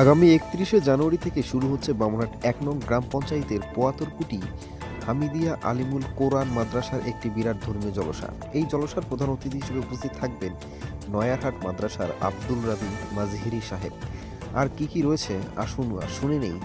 আগামী একত্রিশে জানুয়ারি থেকে শুরু হচ্ছে বামনহাট এক নং গ্রাম পঞ্চায়েতের পোয়াতরকুটি হামিদিয়া আলিমুল কোরআন মাদ্রাসার একটি বিরাট ধর্মীয় জলসা। এই জলসার প্রধান অতিথি হিসেবে উপস্থিত থাকবেন নয়ারহাট মাদ্রাসার আব্দুল রাবি মাজহিরি সাহেব। আর কি কি রয়েছে, আসুন আর শুনে নেই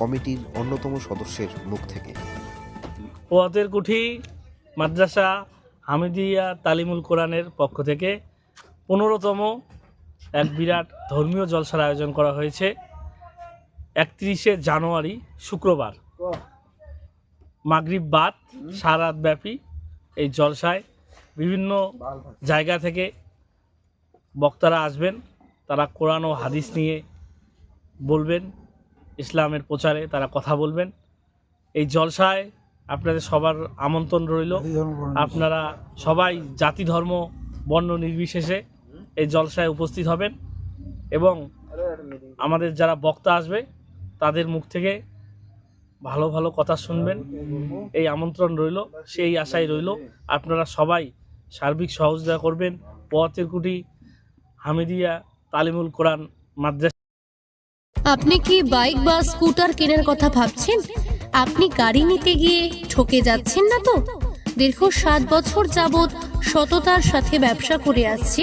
কমিটির অন্যতম সদস্যের মুখ থেকে। পোয়াতের কুঠি মাদ্রাসা হামিদিয়া তালিমুল কোরআনের পক্ষ থেকে পনেরোতম এক বিরাট ধর্মীয় জলসার আয়োজন করা হয়েছে একত্রিশে জানুয়ারি শুক্রবার। মাগরিব বাদ সারাত ব্যাপী এই জলসায় বিভিন্ন জায়গা থেকে বক্তারা আসবেন তারা কোরআন ও হাদিস নিয়ে বলবেন ইসলামের প্রচারে তারা কথা বলবেন। এই জলসায় আপনাদের সবার আমন্ত্রণ রইল। আপনারা সবাই জাতি ধর্ম বর্ণ নির্বিশেষে এই জলসায় উপস্থিত হবেন এবং আমাদের যারা বক্তা আসবে, তাদের মুখ থেকে ভালো ভালো কথা শুনবেন। এই আমন্ত্রণ রইল, সেই আশাই রইল। আপনারা সবাই সার্বিক সহযোগিতা করবেন। পথের কুটি হামিদিয়া তালিমুল কোরআন মাদ্রাসা। আপনি কি বাইক বা স্কুটার কেনার কথা ভাবছেন? আপনি গাড়ি নিতে গিয়ে ঠকে যাচ্ছেন না তো? দীর্ঘ সাত বছর যাবৎ সততার সাথে ব্যবসা করে আসছে।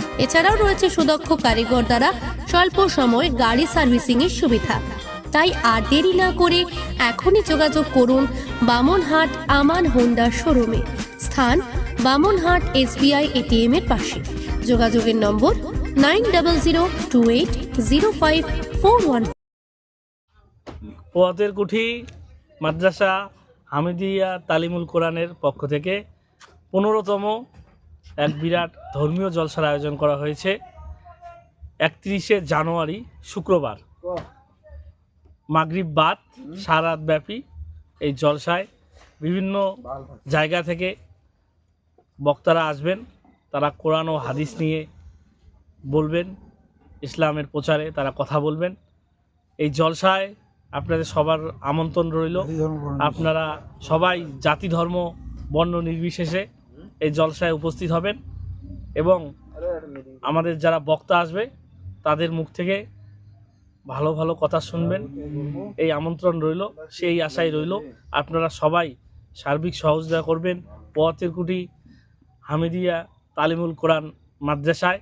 এছাড়াও রয়েছে সুদক্ষ কারিগর দ্বারা স্বল্প সময়ে গাড়ি সার্ভিসিং এর সুবিধা। তাই আর দেরি না করে এখনই যোগাযোগ করুন বামনহাট আমান হোন্ডা শোরুমে। স্থান বামনহাট এসবিআই এটিএম এর পাশে। যোগাযোগের নম্বর nine double zero two eight zero five four one. পোয়াতের কুঠি, মাদ্রাসা হামিদিয়া তালিমুল কোরআনের পক্ষ থেকে পনেরোতম এক বিরাট ধর্মীয় জলসার আয়োজন করা হয়েছে একত্রিশে জানুয়ারি শুক্রবার। মাগরিব বাদ সারাত ব্যাপী এই জলসায় বিভিন্ন জায়গা থেকে বক্তারা আসবেন তারা কোরআন ও হাদিস নিয়ে বলবেন ইসলামের প্রচারে তারা কথা বলবেন। এই জলসায় আপনাদের সবার আমন্ত্রণ রইল। আপনারা সবাই জাতি ধর্ম বর্ণ নির্বিশেষে এই জলসায় উপস্থিত হবেন এবং আমাদের যারা বক্তা আসবে, তাদের মুখ থেকে ভালো ভালো কথা শুনবেন। এই আমন্ত্রণ রইল, সেই আশাই রইল। আপনারা সবাই সার্বিক সহযোগিতা করবেন। পথের কুটি হামিদিয়া তালিমুল কোরআন মাদ্রাসায়।